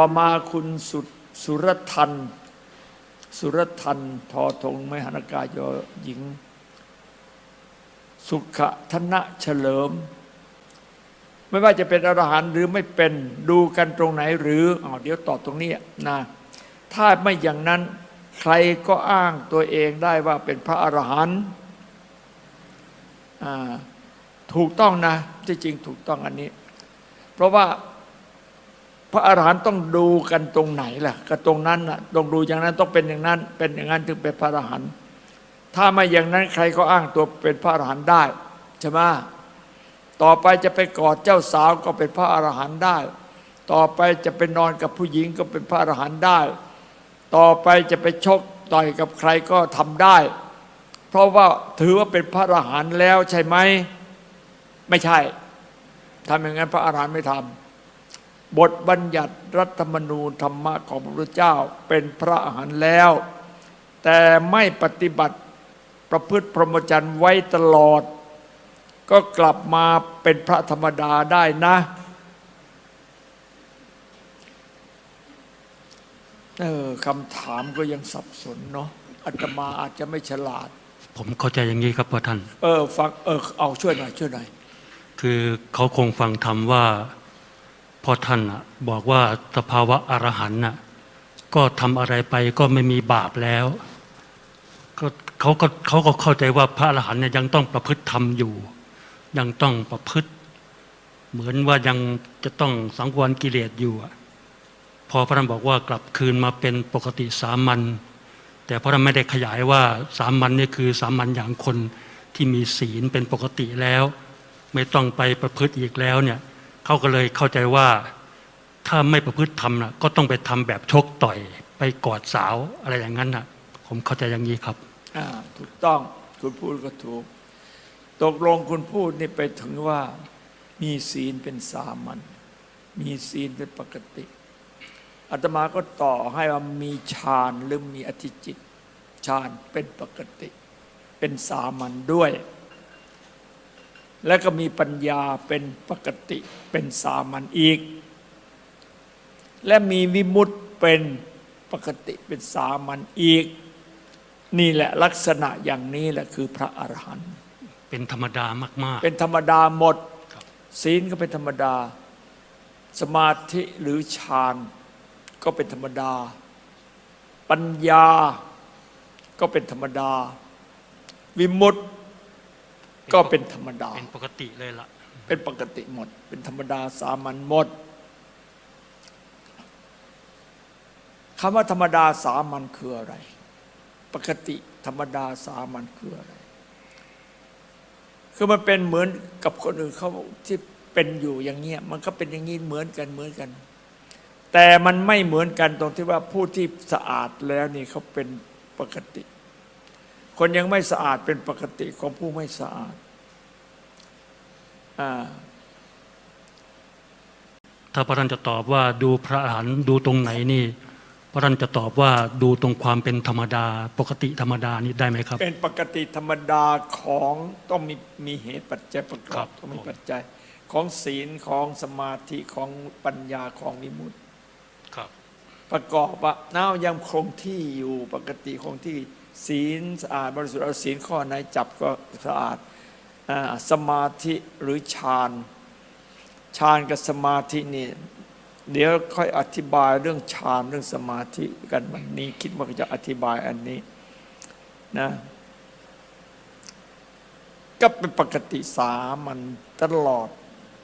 ต่อมาคุณสุสุรทัน สุรทัน ทอทงไมหันากายหญิง สุขธนะเฉลิม ไม่ว่าจะเป็นอรหันต์หรือไม่เป็นดูกันตรงไหนหรืออาวเดี๋ยวตอบตรงนี้นะถ้าไม่อย่างนั้นใครก็อ้างตัวเองได้ว่าเป็นพระอรหันต์ถูกต้องนะที่จริงถูกต้องอันนี้ เพราะว่า พระอรหันต์ต้องดูกันตรงไหนล่ะก็ตรงนั้นน่ะต้องดูอย่างนั้นต้องเป็นอย่างนั้น เป็นอย่างนั้นถึงเป็นพระอรหันต์ถ้าไม่อย่างนั้นใครก็อ้างตัวเป็นพระอรหันต์ได้ใช่ไหมต่อไปจะไปกอดเจ้าสาวก็เป็นพระอรหันต์ได้ ต่อไปจะไปนอนกับผู้หญิงก็เป็นพระอรหันต์ได้ ต่อไปจะไปชกต่อยกับใครก็ทำได้ เพราะว่าถือว่าเป็นพระอรหันต์แล้วใช่ไหมไม่ใช่ทำอย่างนั้นพระอรหันต์ไม่ทำ บทบัญญัติรัฐธรรมนูญธรรมะของพระพุทธเจ้าเป็นพระอรหันต์แล้ว แต่ไม่ปฏิบัติประพฤติพรหมจรรย์ไว้ตลอด ก็กลับมาเป็นพระธรรมดาได้นะเออคำถามก็ยังสับสนเนาะอาตมาอาจจะไม่ฉลาด ผมเข้าใจอย่างนี้ครับพ่อท่าน เออฟังเออเอาช่วยหน่อยช่วยหน่อยคือเขาคงฟังธรรมว่าพ่ อท่านบอกว่าสภาวะอรหันต์ก็ทำอะไรไปก็ไม่มีบาปแล้วก็เขาก็เขาก็เข้าใจว่าพระอรหันต์เนี่ยยังต้องประพฤติธรรมอยู่ ยังต้องประพฤติ เหมือนว่ายังจะต้องสังวรกิเลสอยู่พอพระท่านบอกว่ากลับคืนมาเป็นปกติสามัญแต่พระท่านไม่ได้ขยายว่าสามัญนี่คือสามัญอย่างคนที่มีศีลเป็นปกติแล้ว ไม่ต้องไปประพฤติอีกแล้วเนี่ย เขาก็เลยเข้าใจว่าถ้าไม่ประพฤติทำนะก็ต้องไปทำแบบชกต่อยไปกอดสาวอะไรอย่างนั้นนะผมเข้าใจอย่างนี้ครับถูกต้องคุณพูดก็ถูก ตกลงคุณพูดนี่ไปถึงว่ามีศีลเป็นสามัญมีศีลเป็นปกติอาตมาก็ต่อให้ว่ามีฌานหรือมีอธิจิตฌานเป็นปกติ เป็นสามัญด้วย และก็มีปัญญาเป็นปกติเป็นสามัญอีก และมีวิมุตติเป็นปกติเป็นสามัญอีก นี่แหละลักษณะอย่างนี้แหละคือพระอรหันต์เป็นธรรมดามากเป็นธรรมดาหมดครับศีลก็เป็นธรรมดา สมาธิหรือฌานก็เป็นธรรมดา ปัญญาก็เป็นธรรมดา วิมุตติๆ ก็เป็นธรรมดา เป็นปกติเลยล่ะ เป็นปกติหมด เป็นธรรมดาสามัญหมดคำว่าธรรมดาสามัญคืออะไร ปกติธรรมดาสามัญคืออะไร คือมันเป็นเหมือนกับคนอื่นเขาที่เป็นอยู่อย่างเงี้ย มันก็เป็นอย่างนี้เหมือนกันเหมือนกัน แต่มันไม่เหมือนกันตรงที่ว่าผู้ที่สะอาดแล้วนี่เขาเป็นปกติ คนยังไม่สะอาดเป็นปกติของผู้ไม่สะอาดอ่าถ้าพระท่านจะตอบว่าดูพระอรหันต์ดูตรงไหนนี่ พระท่านจะตอบว่าดูตรงความเป็นธรรมดา ปกติธรรมดานี่ได้ไหมครับ เป็นปกติธรรมดาของต้องมีมีเหตุปัจจัยประกครัอบบต้องมีปัจจัย ของศีลของสมาธิของปัญญาของวิมุตติครับ ประกอบว่าน้ายังคงที่อยู่ปกติคงที่ ศีลสะอาดบริสุทธิ์เอาศีลข้อไหนจับก็สะอาดอสมาธิหรือฌานฌานกับสมาธินี่เดี๋ยวค่อยอธิบายเรื่องฌานเรื่องสมาธิกันวันนี้คิดว่าจะอธิบายอันนี้นะก็เป็นปกติสามันตลอด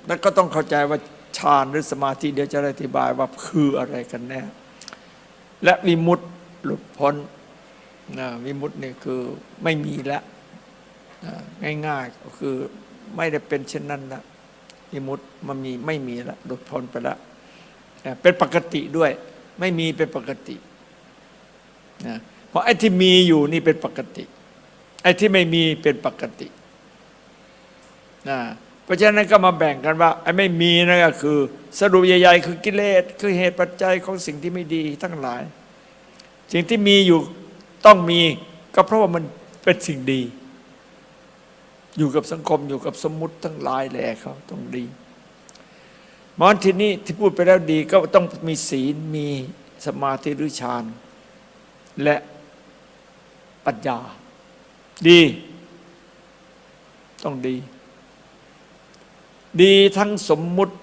แล้วก็ต้องเข้าใจว่าฌานหรือสมาธิ เดี๋ยวจะอธิบายว่าคืออะไรกันแน่และวิมุตติหลุดพ้น นะวิมุตตินี่ยคือไม่มีแล้วนะง่ายๆก็คือไม่ได้เป็นเช่นนั้นละวิมุตติมันมีไม่มีแล้วหลุดพ้นไปแล้วนะเป็นปกติด้วย ไม่มีเป็นปกตินะเพราะไอ้ที่มีอยู่นี่เป็นปกติ ไอ้ที่ไม่มีเป็นปกตินะเพราะฉะนั้นก็มาแบ่งกันว่าไอ้ไม่มีนั่นก็คือ สรุปใหญ่ๆคือกิเลสคือเหตุปัจจัยของสิ่งที่ไม่ดีทั้งหลาย สิ่งที่มีอยู่ ต้องมีก็เพราะว่ามันเป็นสิ่งดี อยู่กับสังคมอยู่กับสมมุติทั้งหลายแหละเขาต้องดีมอนทีนี้ที่พูดไปแล้วดีก็ต้องมีศีลมีสมาธิหรือฌานและปัญญา ดี ต้องดี ดีทั้งสมมุติ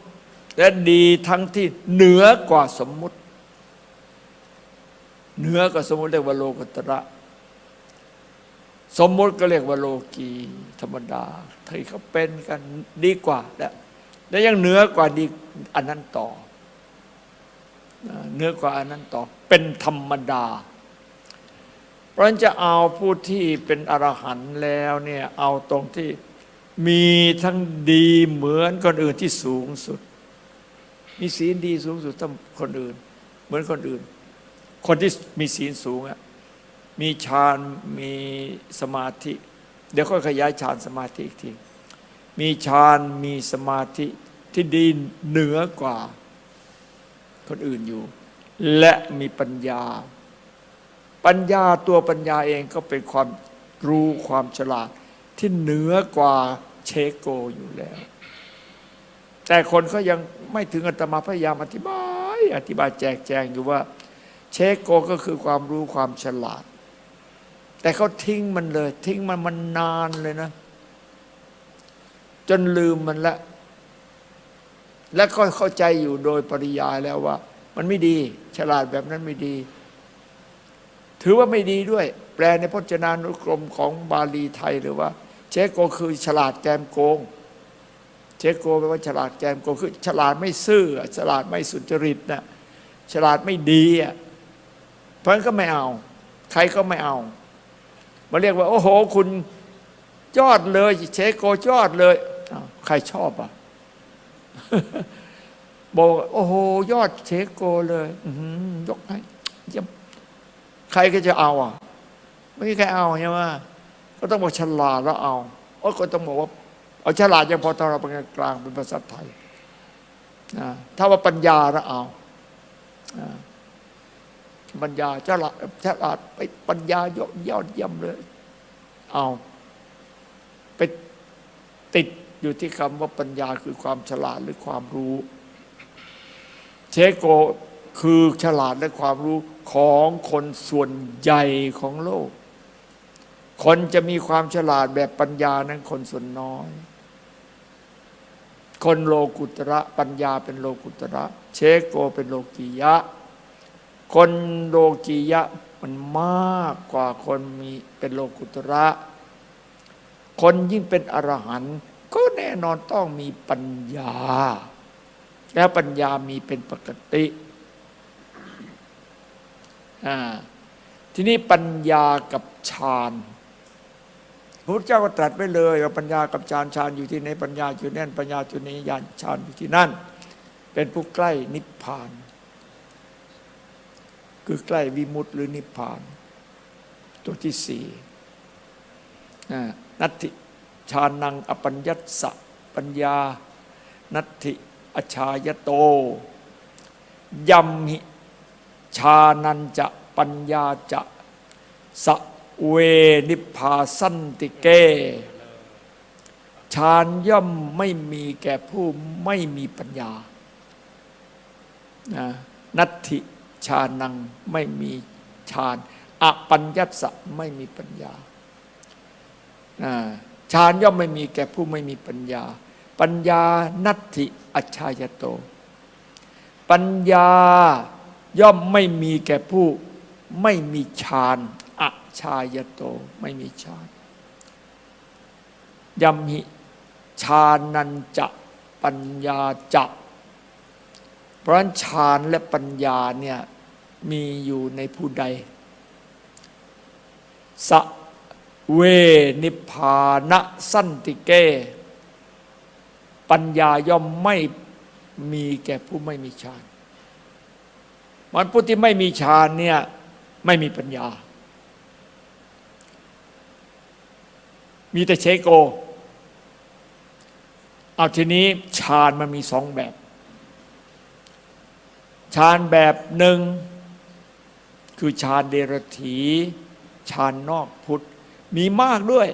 และดีทั้งที่เหนือกว่าสมมุติ เหนือกว่าสมมติเรียกว่าโลกุตระ สมมติก็เรียกว่าโลกีธรรมดาที่เขาเป็นกันดีกว่าและและยังเหนือกว่าดีอันนั้นต่อเหนือกว่าอันนั้นต่อ เป็นธรรมดา เพราะฉะนั้นจะเอาผู้ที่เป็นอรหันต์แล้วเนี่ยเอาตรงที่มีทั้งดีเหมือนคนอื่นที่สูงสุด มีศีลดีสูงสุดเท่าคนอื่น เหมือนคนอื่น คนที่มีศีลสูงอะมีฌานมีสมาธิ เดี๋ยวค่อยขยายฌานสมาธิอีกที มีฌานมีสมาธิที่ดีเหนือกว่าคนอื่นอยู่ และมีปัญญา ปัญญาตัวปัญญาเองก็เป็นความรู้ความฉลาด ที่เหนือกว่าเชโกอยู่แล้ว แต่คนก็ยังไม่ถึงอาตมาพยายามอธิบาย อธิบายแจกแจงอยู่ว่า เชโกก็คือความรู้ความฉลาด แต่เขาทิ้งมันเลย ทิ้งมันมันนานเลยนะ จนลืมมันละ และก็เข้าใจอยู่โดยปริยายแล้วว่า มันไม่ดี ฉลาดแบบนั้นไม่ดี ถือว่าไม่ดีด้วย แปลในพจนานุกรมของบาลีไทยหรือว่า เชโกคือฉลาดแกมโกง เชโกแปลว่าฉลาดแกมโกงคือ ฉลาดไม่ซื่อฉลาดไม่สุจริตนะฉลาดไม่ดีอะ เพราะฉะนั้นก็ไม่เอา ใครก็ไม่เอา มาเรียกว่า โอ้โห คุณยอดเลยเชโกยอดเลย ใครชอบอะบอกโอ้โห ยอดเชโกเลยยกให้ยใครก็จะเอาอะ ไม่มีใครเอาใช่ไหมก็ต้องบอกฉลาดแล้วเอาโอ้ก็ต้องบอกว่า เอาฉลาดยังพอทำเราเป็นกลางเป็นภาษาไทยนะถ้าว่าปัญญาแล้วเอา ปัญญาฉลาดฉลาดไปปัญญายอดยอดเยี่ยมเลย เอาไปติดอยู่ที่คำว่าปัญญาคือความฉลาดหรือความรู้ เชโกคือฉลาดและความรู้ของคนส่วนใหญ่ของโลก คนจะมีความฉลาดแบบปัญญานั้นคนส่วนน้อย คนโลกุตระปัญญาเป็นโลกุตระ เชโกเป็นโลกียะ คนโลกียะมันมากกว่าคนมีเป็นโลกุตระ คนยิ่งเป็นอรหันต์ก็แน่นอนต้องมีปัญญา แล้วปัญญามีเป็นปกติทีนี้ปัญญากับฌานพระพุทธเจ้าก็ตรัสไว้เลยว่าปัญญากับฌานฌานอยู่ที่ไหนปัญญาอยู่นั่นปัญญาอยู่นี้ญาณฌานอยู่ที่นั่น เป็นผู้ใกล้นิพพาน คือใกล้วิมุตติหรือนิพพาน ตัวที่สี่นัตถิฌานังอปัญญัสสะปัญญา นัตถิอชายโตยัมหิชานันจะปัญญาจะสะเวนิพพาสันติเกฌานย่อมไม่มีแก่ผู้ไม่มีปัญญานะนัตถิ ฌานังไม่มีฌานอปัญญัสสะไม่มีปัญญานะฌานย่อมไม่มีแก่ผู้ไม่มีปัญญา ปัญญานัตถิอชายโต ปัญญาย่อมไม่มีแก่ผู้ไม่มีฌานอชายโตไม่มีฌานยมหิฌานันจะปัญญาจะเพราะฉะนั้นฌานและปัญญาเนี่ย มีอยู่ในผู้ใดสะเวนิพพานะสันติเก ปัญญาย่อมไม่มีแก่ผู้ไม่มีฌาน มันผู้ที่ไม่มีฌานเนี่ยไม่มีปัญญา มีแต่เชโก เอาทีนี้ฌานมันมีสองแบบฌานแบบหนึ่ง คือฌานเดรถีฌานนอกพุทธ มีมากด้วย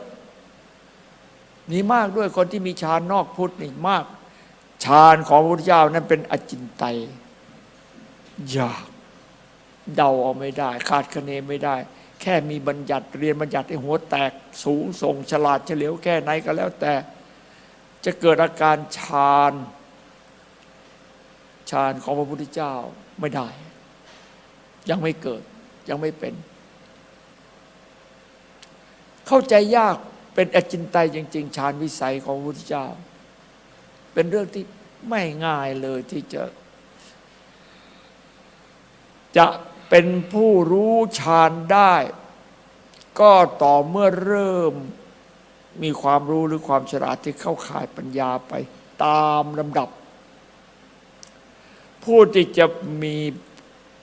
มีมากด้วยคนที่มีฌานนอกพุทธนี่มากฌานของพระพุทธเจ้านั้นเป็นอจินไตยยากเดาเอาไม่ได้ คาดคะเนไม่ได้ แค่มีบัญญัติเรียนบัญญัติให้หัวแตกสูงส่งฉลาดเฉลียวแค่ไหนก็แล้วแต่ จะเกิดอาการฌานฌานของพระพุทธเจ้าไม่ได้ ยังไม่เกิด ยังไม่เป็น เข้าใจยากเป็นอจินไตยจริง ๆ ฌานวิสัยของพระพุทธเจ้า เป็นเรื่องที่ไม่ง่ายเลยที่จะ จะเป็นผู้รู้ฌานได้ ก็ต่อเมื่อเริ่มมีความรู้หรือความฉลาดที่เข้าข่ายปัญญาไปตามลำดับ ผู้ที่จะมี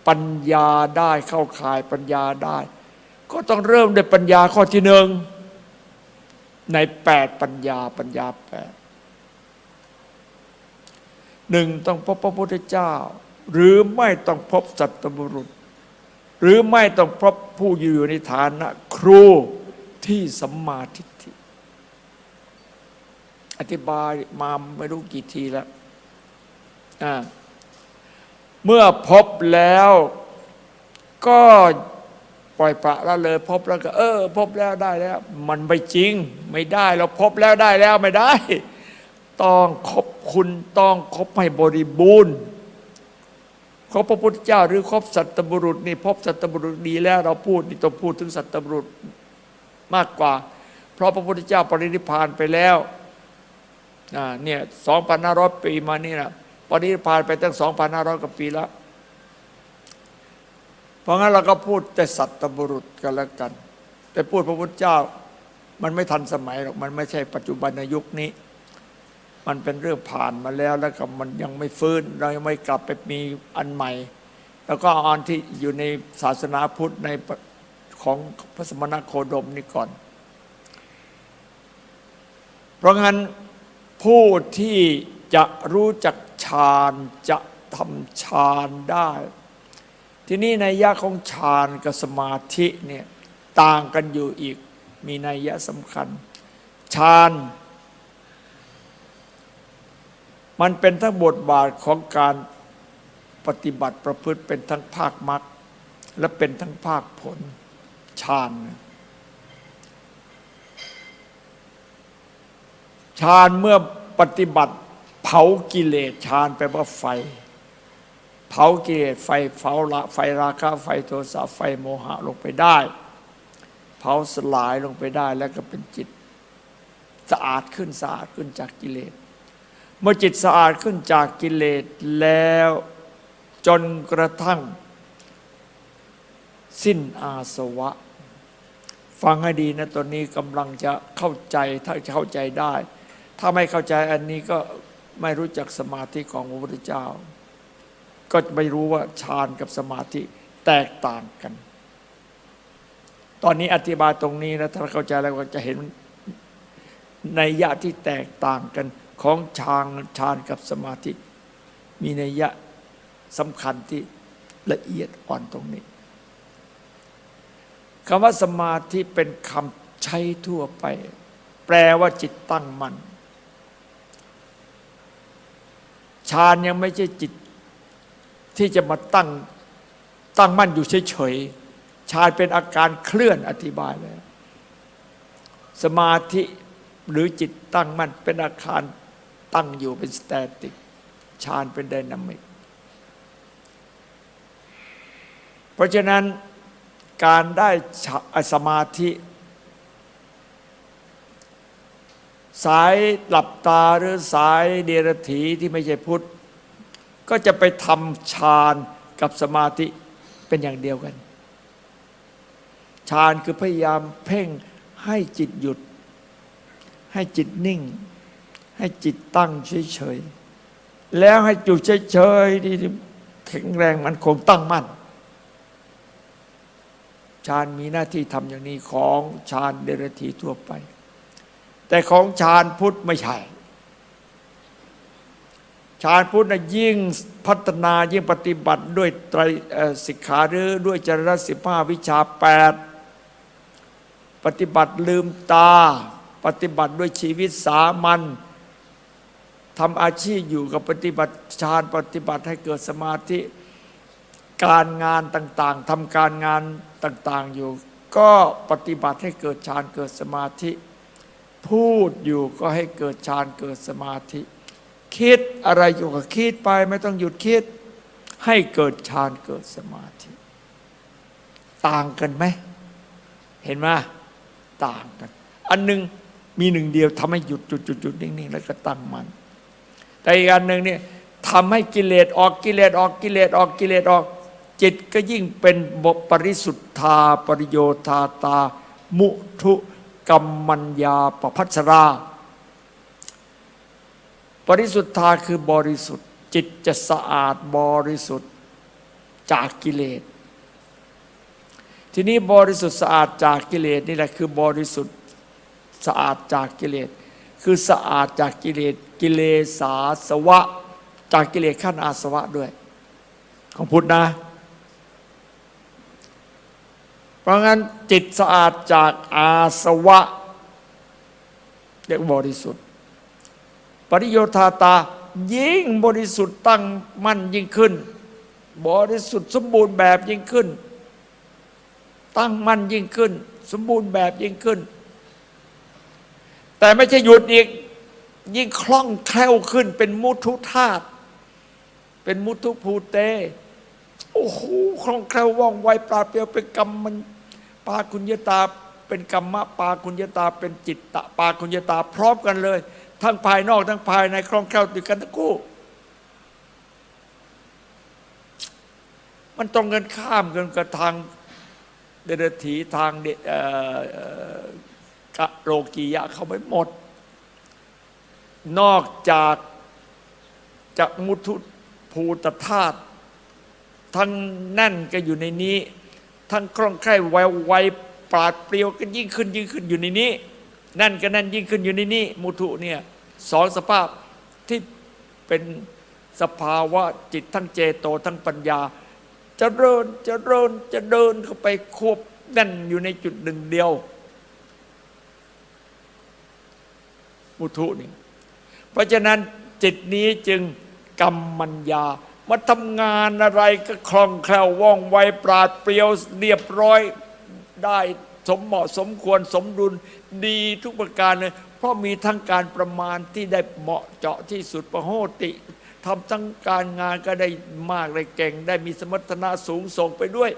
ปัญญาได้เข้าข่ายปัญญาได้ ก็ต้องเริ่มด้วยปัญญาข้อที่หนึ่งในแปดปัญญาปัญญาแปดหนึ่งต้องพบพระพุทธเจ้า หรือไม่ต้องพบสัตบุรุษ หรือไม่ต้องพบผู้อยู่ในฐานะครูที่สัมมาทิฏฐิอธิบายมาไม่รู้กี่ทีแล้วอ่า เมื่อพบแล้ว ก็ปล่อยปละละเลย พบแล้วก็ เออ พบแล้วได้แล้ว มันไม่จริง ไม่ได้เราพบแล้วได้แล้วไม่ได้ ต้องคบคุณต้องคบให้บริบูรณ์คบพระพุทธเจ้าหรือคบสัตบุรุษนี่พบสัตบุรุษดีแล้ว เราพูดนี่ต้องพูดถึงสัตบุรุษมากกว่า เพราะพระพุทธเจ้าปรินิพานไปแล้วอ่าเนี่ยสองพันห้าร้อยปีมานี่นะ ปรินิพพานไปตั้งสองพันห้าร้อยกว่าปีแล้ว เพราะงั้นเราก็พูดแต่สัตบุรุษกันแล้วกัน แต่พูดพระพุทธเจ้ามันไม่ทันสมัยหรอกมันไม่ใช่ปัจจุบันในยุคนี้ มันเป็นเรื่องผ่านมาแล้วแล้วก็มันยังไม่ฟื้น เรายังไม่กลับไปมีอันใหม่ แล้วก็อาอันที่อยู่ในศาสนาพุทธในของพระสมณโคดมนี่ก่อน เพราะงั้นผู้ที่ จะรู้จักฌานจะทำฌานได้ ที่นี้ในยยะของฌานกับสมาธิเนี่ยต่างกันอยู่อีกมีนัยยะสำคัญฌานมันเป็นทั้งบทบาทของการปฏิบัติประพฤติเป็นทั้งภาคมรรคและเป็นทั้งภาคผลฌานฌานเมื่อปฏิบัติ เผากิเลสฌานแปว่าไฟ เผากิเลสไฟเผาละไฟราคะไฟโทสะไฟโมหะลงไปได้ เผาสลายลงไปได้แล้วก็เป็นจิตสะอาดขึ้นสะอาดขึ้นจากกิเลส เมื่อจิตสะอาดขึ้นจากกิเลสแล้วจนกระทั่ง สิ้นอาสวะ ฟังให้ดีนะตอนนี้กำลังจะเข้าใจถ้าเข้าใจได้ ถ้าไม่เข้าใจอันนี้ก็ ไม่รู้จักสมาธิของพระพุทธเจ้า ก็ไม่รู้ว่าฌานกับสมาธิแตกต่างกัน ตอนนี้อธิบายตรงนี้นะถ้าเข้าใจแล้วก็จะเห็นในยะที่แตกต่างกันของฌานฌานกับสมาธิ มีในยะสำคัญที่ละเอียดอ่อนตรงนี้คำว่าสมาธิเป็นคำใช้ทั่วไป แปลว่าจิตตั้งมัน่น ฌานยังไม่ใช่จิตที่จะมาตั้งตั้งมั่นอยู่เฉยๆฌานเป็นอาการเคลื่อนอธิบายแล้วสมาธิหรือจิตตั้งมั่นเป็นอาคารตั้งอยู่เป็นสแตติกฌานเป็นไดนามิก เพราะฉะนั้นการได้สมาธิ สายหลับตาหรือสายเดรถีที่ไม่ใช่พุทธ ก็จะไปทำฌานกับสมาธิเป็นอย่างเดียวกันฌานคือพยายามเพ่งให้จิตหยุด ให้จิตนิ่ง ให้จิตตั้งเฉยๆแล้วให้จุดเฉยๆที่แข็งแรงมันคงตั้งมั่นฌานมีหน้าที่ทำอย่างนี้ของฌานเดรธีทั่วไป แต่ของฌานพุทธไม่ใช่ฌานพุทธนะยิ่งพัฒนายิ่งปฏิบัติด้วยไตรสิกขาหรือด้วยจรณสิบห้าวิชาแปดปฏิบัติลืมตา ปฏิบัติด้วยชีวิตสามัญทำอาชีพอยู่กับปฏิบัติฌานปฏิบัติให้เกิดสมาธิการงานต่างๆทำการงานต่างๆอยู่ ก็ปฏิบัติให้เกิดฌานเกิดสมาธิ พูดอยู่ก็ให้เกิดฌานเกิดสมาธิ คิดอะไรอยู่ก็คิดไปไม่ต้องหยุดคิด ให้เกิดฌานเกิดสมาธิ ต่างกันไหม เห็นไหมต่างกัน อันหนึ่งมีหนึ่งเดียวทำให้หยุดจุดจุดจุดนิ่งๆแล้วก็ตั้งมัน แต่อีกอันหนึ่งเนี่ยทำให้กิเลสออกกิเลสออกกิเลสออกกิเลสออกจิตก็ยิ่งเป็นบปริสุทธาปริโยธาตา มุทุ กัมมัญญาปพัชราปริสุทธาคือบริสุทธิ์ จิตจะสะอาดบริสุทธิ์จากกิเลส ทีนี้บริสุทธิ์สะอาดจากกิเลสนี่แหละคือบริสุทธิ์สะอาดจากกิเลส คือสะอาดจากกิเลสกิเลสาสวะ จากกิเลสขั้นอาสวะด้วย ของพุทธนะ เพราะงั้นจิตสะอาดจากอาสวะเรียกบริสุทธิ์ ปริโยธาตายิ่งบริสุทธิ์ตั้งมั่นยิ่งขึ้น บริสุทธิ์สมบูรณ์แบบยิ่งขึ้น ตั้งมั่นยิ่งขึ้น สมบูรณ์แบบยิ่งขึ้น แต่ไม่ใช่หยุดอีกยิ่งคล่องแคล่วขึ้น เป็นมุทุธาตุเป็นมุทุภูเตโอ้โหคล่องแคล่วว่องไวปราดเปรียวเป็นกรรมมัน ปาคุญญาตาเป็นกรรมะปาคุญญาตาเป็นจิตตะปาคุญญาตาพร้อมกันเลย ทั้งภายนอกทั้งภายในคล่องแคล่วติดกันทั้งคู่ มันตรงกันข้ามกันกับทางเดรถีทางเดกะโลกียะเขาไม่หมด นอกจากจากมุทุภูตธาตุทั้งแน่นก็อยู่ในนี้ ทั้งคล่องแคล่วไวไวปราดเปรียวก็ยิ่งขึ้นยิ่งขึ้นอยู่ในนี้แน่นก็แน่นยิ่งขึ้นอยู่ในนี้ มุทุเนี่ยสองสภาพที่เป็นสภาวะจิตทั้งเจโตทั้งปัญญาจะเริญจะเริญจะเดินเข้าไปควบแน่นอยู่ในจุดหนึ่งเดียว มุทุนี่เพราะฉะนั้นจิตนี้จึงกรรมมัญญา มาทำงานอะไรก็คล่องแคล่วว่องไวปราดเปรียวเรียบร้อยได้สมเหมาะสมควรสมดุลดีทุกประการเลยเพราะมีทั้งการประมาณที่ได้เหมาะเจาะที่สุดประโหติทำทั้งการงานก็ได้มากเลยเก่ง ได้มีสมรรถนะสูงส่งไปด้วย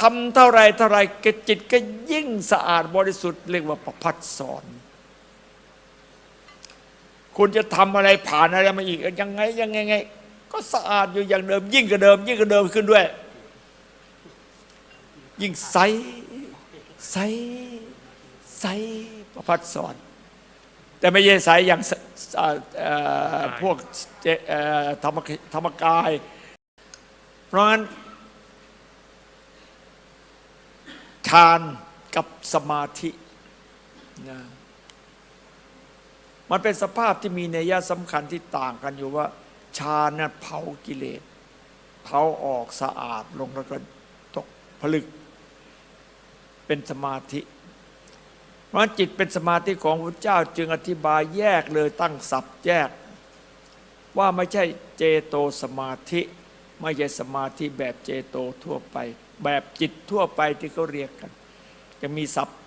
ทำเท่าไรเท่าไรกจิตก็ยิ่งสะอาดบริสุทธิ์เรียกว่าประพัดสอนคุณจะทำอะไรผ่านอะไรมาอีกยังไงยังไงไง ก็สะอาดอยู่อย่างเดิม ยิ่งกว่าเดิม ยิ่งกว่าเดิมขึ้นด้วย ยิ่งใสใสใสประพัดสอนแต่ไม่ใช่ใสอย่างพวกธรรมธรรมกาย เพราะงั้นฌานกับสมาธินะมันเป็นสภาพที่มีนัยยะสำคัญที่ต่างกันอยู่ว่า ฌานนั้นเผากิเลสเผาออกสะอาดลงแล้วก็ตกผลึก เป็นสมาธิเพราะฉะนั้นจิตเป็นสมาธิของพระเจ้าจึงอธิบายแยกเลยตั้งศัพท์แยก ว่าไม่ใช่เจโตสมาธิ ไม่ใช่สมาธิแบบเจโตทั่วไป แบบจิตทั่วไปที่เขาเรียกกัน จะมีศัพท์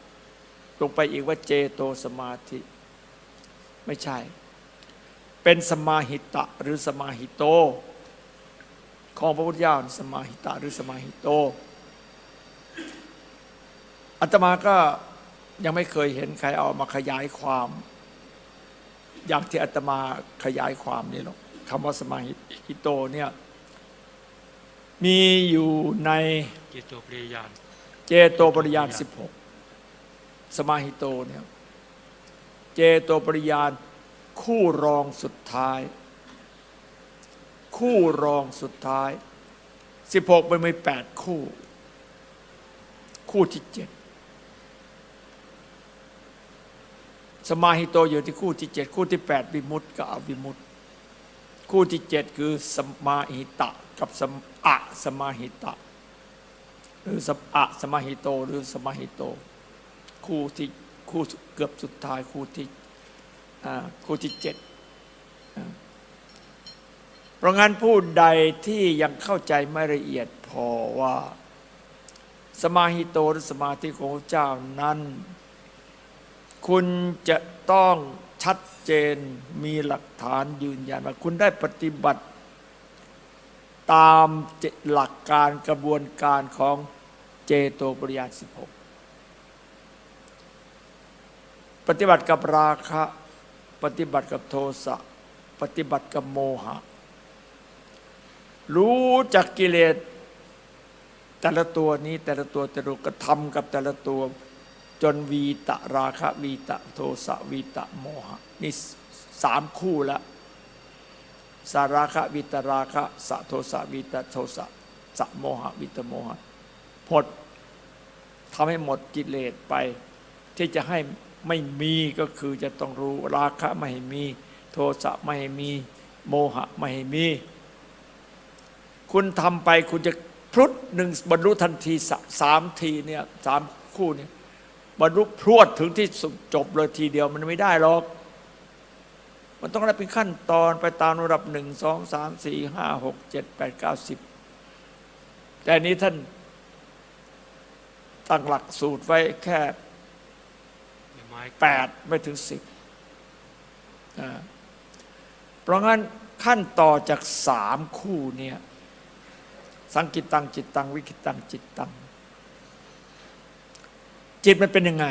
ลงไปอีกว่าเจโตสมาธิ ไม่ใช่ เป็นสมาหิตะหรือสมาหิโต ของพระพุทธเจ้าสมาหิตะหรือสมาหิโตอาตมาก็ยังไม่เคยเห็นใครเอามาขยายความ อย่างที่อาตมาขยายความนี่หรอกคำว่าสมาหิโตเนี่ยมีอยู่ในจิตโตปริยานเจโตปริยาน16สมาหิโตเนี่ยเจโตปริยาน คู่รองสุดท้าย คู่รองสุดท้าย 16มันมี8คู่ คู่ที่เจ็ดสมาหิโตอยู่ที่คู่ที่เจ็ดคู่ที่แปดวิมุตติกับอวิมุตติคู่ที่เจ็ดคือสมาหิตะกับสมอะสมาหิตะ หรือสมอะสมาหิโตหรือสมาหิโต คู่ที่คู่เกือบสุดท้ายคู่ที่ คู่ที่เจ็ดเพราะงั้นผู้ใดที่ยังเข้าใจไม่ละเอียดพอว่า สมาหิโตหรือสมาธิของเจ้านั้น คุณจะต้องชัดเจนมีหลักฐานยืนยันว่าคุณได้ปฏิบัติ ตามหลักการกระบวนการของเจโตปริยาน16 ปฏิบัติกับราคะ ปฏิบัติกับโทสะ ปฏิบัติกับโมหะ รู้จักกิเลส แต่ละตัวนี้แต่ละตัวแต่ละกระทำกับแต่ละตัว จนวีตะราคะวีตะโทสะวีตะโมหะ นี่สามคู่ล้วสาราคะวิตราคะสะโทสะวิตะโทสะสะโมหะวิตะโมหะหมดทำให้หมดกิเลสไป ที่จะให้ ไม่มีก็คือจะต้องรู้ราคะไม่ให้มี โทสะไม่ให้มี โมหะไม่ให้มี คุณทำไปคุณจะพรุดหนึ่งบรรลุทันทีสามทีเนี่ยสามคู่เนี่ยบรรลุพรวดถึงที่สุดจบเลยทีเดียวมันไม่ได้หรอก มันต้องได้เป็นขั้นตอนไปตามระดับหนึ่งสองสามสี่ห้าหกเจ็ดแปดเก้าสิบแต่นี้ท่านตั้งหลักสูตรไว้แค่ แปดไม่ถึงสิบเพราะงั้นขั้นต่อจากสามคู่เนี่ยสังกิตตังจิตตังวิคิตตังจิตตัง จิตมันเป็นยังไง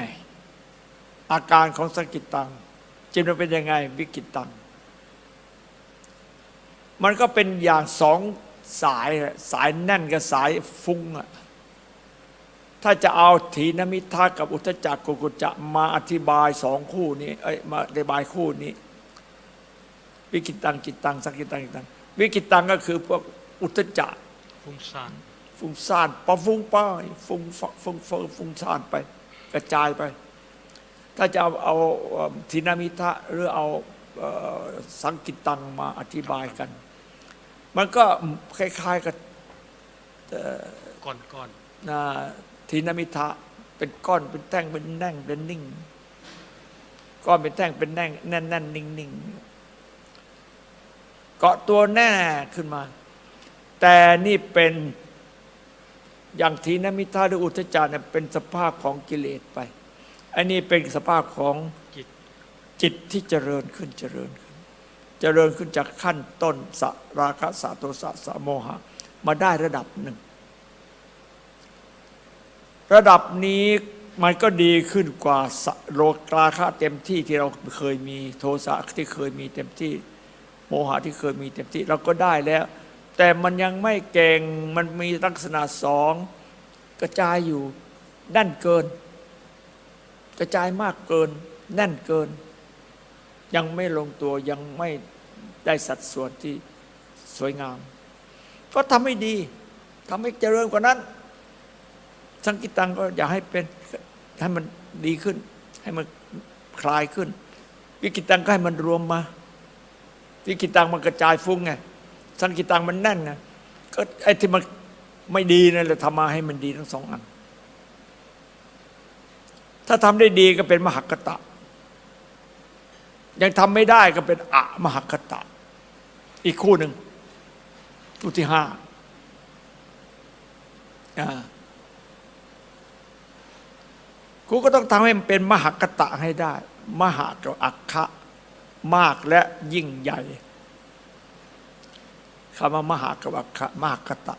อาการของสังกิตตัง จิตมันเป็นยังไง วิกิตตัง มันก็เป็นอย่างสองสายสายแน่นกับสายฟุ้งอะ ถ้าจะเอาถีนมิทากับอุทจักกุกุจจะมาอธิบายสองคู่นี้เอ้ยมาอธิบายคู่นี้ วิกิตตังจิตตังสังกิตตังจิตตัง วิกิตตังก็คือพวกอุทจักฟุ้งซ่านฟุ้งซ่านปะฟุ้งไป้ายฟุ้งฟุ้งฟุ้งฟุ้งฟุ้งซ่านไป กระจายไป ถ้าจะเอาเอาเอ่อทินามิทะหรือเอาเอ่อสังกิตตังมาอธิบายกัน มันก็คล้ายๆกับก้อนก้อนนะ ทินามิทะเป็นก้อนเป็นแท่งเป็นแน่งเป็นนิ่ง ก้อนเป็นแท่งเป็นแน่งแน่นแน่นนิ่งนิ่งเกาะตัวแน่ขึ้นมา แต่นี่เป็นอย่างทีนมิทาหรืออุทจารเนี่ยเป็นสภาพของกิเลสไปอันนี้เป็นสภาพของจิตจิตที่เจริญขึ้นเจริญขึ้น เจริญขึ้นจากขั้นต้นสราคะสะโทสะสะโมหะ มาได้ระดับหนึ่ง ระดับนี้มันก็ดีขึ้นกว่าโลกราคะเต็มที่ที่เราเคยมีโทสะที่เคยมีเต็มที่ โมหะที่เคยมีเต็มที่ เราก็ได้แล้ว แต่มันยังไม่เก่งมันมีลักษณะสองกระจายอยู่แน่นเกิน กระจายมากเกิน แน่นเกิน ยังไม่ลงตัวยังไม่ได้สัดส่วนที่สวยงาม ก็ทำให้ดีทำให้เจริญกว่านั้น สังกิตตังก็อย่าให้เป็นให้มันดีขึ้น ให้มันคลายขึ้น วิกิตังก็ให้มันรวมมา วิกิตังมันกระจายฟุ้งไงสังกิตังมันแน่นไงก็ไอ้ที่มันไม่ดีนั่นแหละทำมาให้มันดีทั้งสองอัน ถ้าทำได้ดีก็เป็นมหกตะ ยังทำไม่ได้ก็เป็นอะมหกตะ อีกคู่หนึ่งคู่ที่ห้าอ่า กูก็ต้องทำให้มันเป็นมหากตะให้ได้ มหากับอักขะมากและยิ่งใหญ่คำว่ามหากวัคคะมหากตะ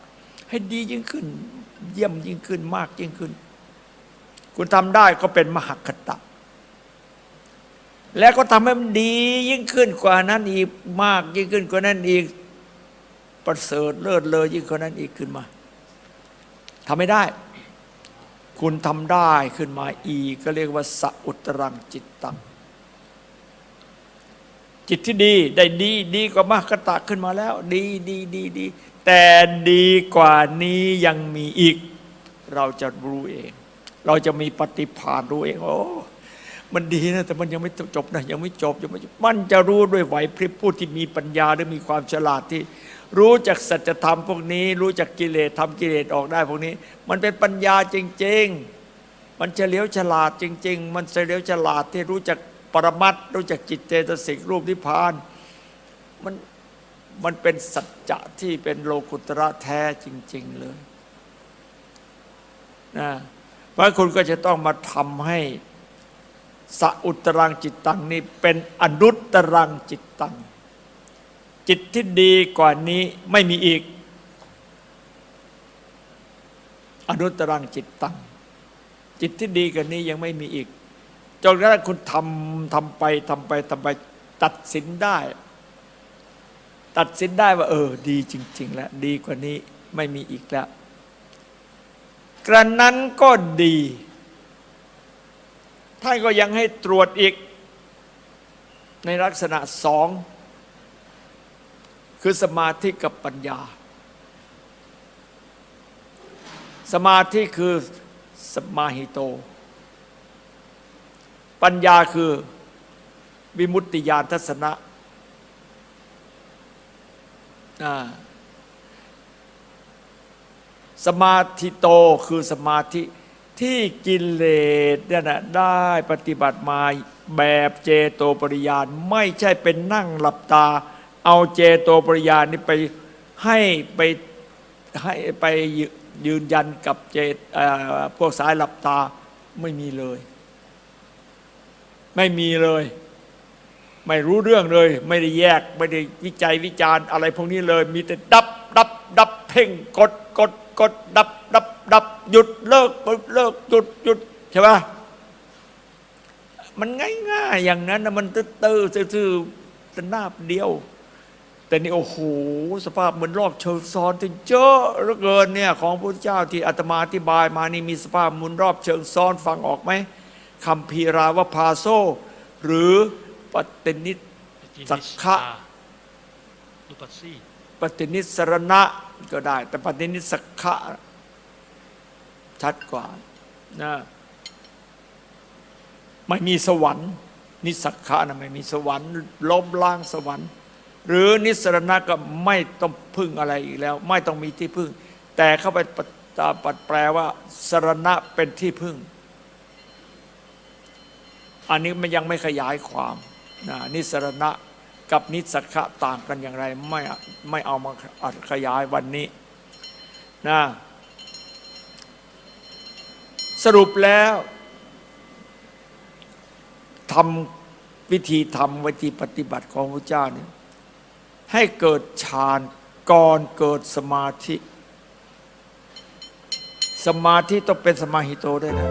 ให้ดียิ่งขึ้น เยี่ยมยิ่งขึ้นมากยิ่งขึ้น คุณทำได้ก็เป็นมหากตะ แล้วก็ทำให้มันดียิ่งขึ้นกว่านั้นอีกมากยิ่งขึ้นกว่านั้นอีกประเสริฐเลิศเลยยิ่งกว่านั้นอีกขึ้นมาทำไม่ได้ คุณทำได้ขึ้นมาอีกก็เรียกว่าสัอุตรังจิตตังจิตที่ดีได้ดีดีกว่ามากตะขึ้นมาแล้ว ดีดีดีดีแต่ดีกว่านี้ยังมีอีก เราจะรู้เอง เราจะมีปฏิภาณรู้เองโอ้มันดีนะแต่มันยังไม่จบนะยังไม่จบยังไม่จบมันจะรู้ด้วยไหวพริบผู้ที่มีปัญญาหรือมีความฉลาดที่ รู้จักสัจธรรมพวกนี้ รู้จักกิเลสทำกิเลสออกได้พวกนี้ มันเป็นปัญญาจริง ๆ มันเฉลียวฉลาดจริง ๆ มันเฉลียวฉลาดที่รู้จักปรมัตถ์รู้จักจิตเจตสิกรูปนิพพานมันมันเป็นสัจจะที่เป็นโลกุตระแท้จริง ๆเลยนะเพราะคุณก็จะต้องมาทำให้สัอุตรังจิตตังนี่เป็นอนุตรังจิตตัง จิตที่ดีกว่านี้ไม่มีอีก อนุตรังจิตตัง จิตที่ดีกว่านี้ยังไม่มีอีกจนกระทั่งคุณทำทำไปทำไปทำไปตัดสินได้ ตัดสินได้ว่า เออ ดีจริง ๆ แล้ว ดีกว่านี้ไม่มีอีกแล้ว กระนั้นก็ดีท่านก็ยังให้ตรวจอีก ในลักษณะสอง คือสมาธิกับปัญญา สมาธิคือสมาหิโต ปัญญาคือวิมุตติญาณทัศนะสมาธิโตคือสมาธิที่กิเลสเนี่ยนะได้ปฏิบัติมาแบบเจโตปริยานไม่ใช่เป็นนั่งหลับตา เอาเจโตปริยานี่ไปให้ไปให้ไปยืนยันกับเจตพวกสายหลับตาไม่มีเลย ไม่มีเลย ไม่รู้เรื่องเลย ไม่ได้แยก ไม่ได้วิจัยวิจารณ์อะไรพวกนี้เลย มีแต่ดับดับดับเพ่งกดกดกดดับดับดับหยุดเลิกเลิกหยุดหยุดใช่ปะมันง่ายๆอย่างนั้นนะมันตื้อๆซื่อๆแต่นาบเดียว แต่นี่โอ้โหสภาพเหมือนรอบเชิงซ้อนที่เยอะเหลือเกินเนี่ยของพระเจ้าที่อาตมาอธิบายมานี่มีสภาพหมุนรอบเชิงซ้อนฟังออกไหมคำพีราวพาโซ หรือปฏินิสักขะปัสสีปฏินิสรณะก็ได้ แต่ปฏินิสักขะชัดกว่านะไม่มีสวรรค์ นิสสักขะนะไม่มีสวรรค์ล้มล้างสวรรค์ หรือนิสรณะก็ไม่ต้องพึ่งอะไรอีกแล้ว ไม่ต้องมีที่พึ่ง แต่เข้าไปปตาปัดแปลว่า สรณะเป็นที่พึ่ง อันนี้มันยังไม่ขยายความนะนิสรณะกับนิสักะต่างกันอย่างไร ไม่ไม่เอามาขยายวันนี้นะสรุปแล้วทำวิธีทำวิธีปฏิบัติของพระเจ้าเนี่ย ให้เกิดฌานก่อนเกิดสมาธิ สมาธิต้องเป็นสมาหิโตด้วยนะ